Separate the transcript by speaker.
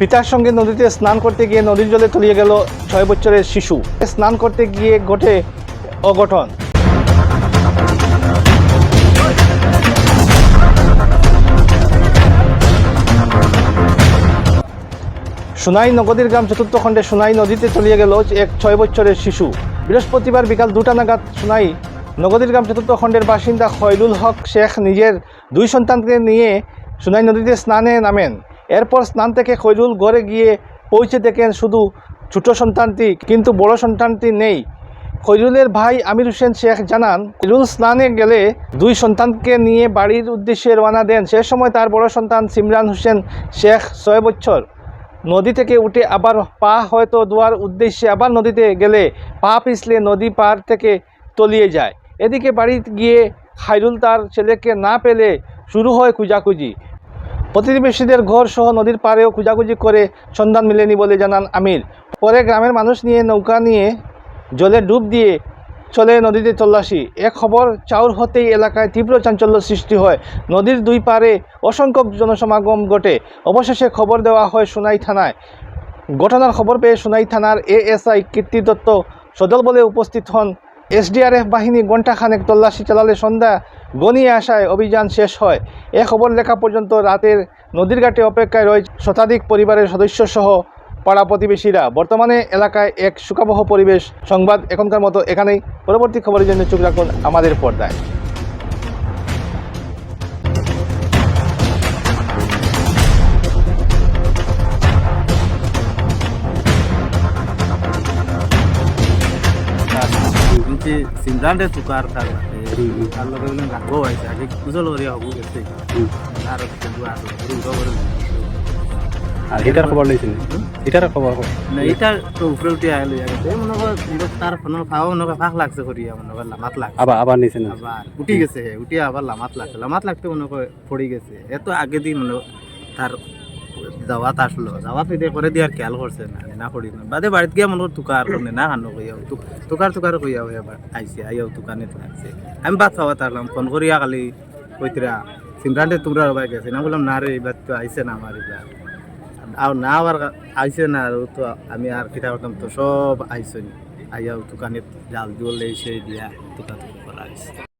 Speaker 1: পিতার সঙ্গে নদীতে স্নান করতে গিয়ে নদীর জলে তলিয়ে গেল ছয় বছরের শিশু। স্নান করতে গিয়ে ঘটে অঘটন। সোনাই নগদীর গ্রাম চতুর্থ খণ্ডে সোনাই নদীতে তলিয়ে গেল এক ছয় বছরের শিশু। বৃহস্পতিবার বিকাল দুটা নাগাদ সোনাই নগদীর গ্রাম চতুর্থ খণ্ডের বাসিন্দা খয়রুল হক শেখ নিজের দুই সন্তানকে নিয়ে সোনাই নদীতে স্নানে নামেন। এরপর স্নান থেকে খৈরুল ঘরে গিয়ে পৌঁছে দেখেন শুধু ছোট সন্তানটি, কিন্তু বড় সন্তানটি নেই। খৈরুলের ভাই আমির হোসেন শেখ জানান, খৈরুল স্নানে গেলে দুই সন্তানকে নিয়ে বাড়ির উদ্দেশ্যে রওনা দেন। সে সময় তার বড় সন্তান সিমরান হোসেন শেখ ছয় বছর। নদী থেকে উঠে আবার পা হয়তো দোয়ার উদ্দেশ্যে আবার নদীতে গেলে পা পিছলে নদী পার থেকে তলিয়ে যায়। এদিকে বাড়ি গিয়ে খাইরুল তার ছেলেকে না পেলে শুরু হয় খুঁজাখুঁজি। প্রতিবেশীদের ঘর সহ নদীর পাড়েও খুঁজাখুঁজি করে সন্ধান মেলেনি বলে জানান আমির। পরে গ্রামের মানুষ নিয়ে নৌকা নিয়ে জলে ডুব দিয়ে চলে নদীতে তল্লাশি। এ খবর চাউর হতেই এলাকায় তীব্র চাঞ্চল্য সৃষ্টি হয়। নদীর দুই পারে অসংখ্য জনসমাগম ঘটে। অবশেষে খবর দেওয়া হয় সোনাই থানায়। ঘটনার খবর পেয়ে সোনাই থানার এএসআই কীর্তি দত্ত সদল বলে উপস্থিত হন। এসডিআরএফ বাহিনী ঘণ্টাখানেক তল্লাশি চালালে সন্ধ্যা গনিয়ে আসায় অভিযান শেষ হয়। এ খবর লেখা পর্যন্ত রাতের নদীর ঘাটে অপেক্ষায় রয়েছে শতাধিক পরিবারের সদস্য সহ পাড়া প্রতিবেশীরা। বর্তমানে এলাকায় এক সুখাবহ পরিবেশ। সংবাদ এখনকার মতো এখানেই। পরবর্তী খবরের জন্য চোখ রাখুন আমাদের পর্দায়।
Speaker 2: কিন্তু সিমরানরে তুকার তার তার লগে বলে রাখব হয়েছে আগে কুজল করিয়া হবু গেছে আর কিন্তু আর রুগা করে
Speaker 3: আর এটার খবর লইছেন এটার খবর
Speaker 2: না? এটা তো উপরে উঠে আইলো মনে কর তার মনে কর ফাঁক লাগছে করিয়া মনে কর লামাত লাগছে।
Speaker 3: আবার আবার
Speaker 2: উঠি গেছে উঠি আবার লামাত লাগছে। লামাত লাগতে মনে কর পড়ে গেছে। এত আগে দিয়ে মনে তার যাওয়াত আসলো। যাওয়াত দিয়ে করে দিয়ে আর খেয়াল করছে না না করি না বাদে বাড়িতে গিয়ে মনে কর তুকার করলে না খানো কইয়াও তুকার তুকার কইয়াও এবার আইসে আইয়াও দোকানে লাগছে আমি বাদ খাওয়া তারলাম ফোন করিয়া খালি কইতরা সিমরানটে তোমরা রবাই গেছে। না বললাম না রে এবার তো আইসে না আমার এবার আর না আবার আইসে না আর তো আমি আর কিতা করতাম তো সব আইসে আইয়াও দোকানে জাল জল এই দিয়া দোকান করা আইসে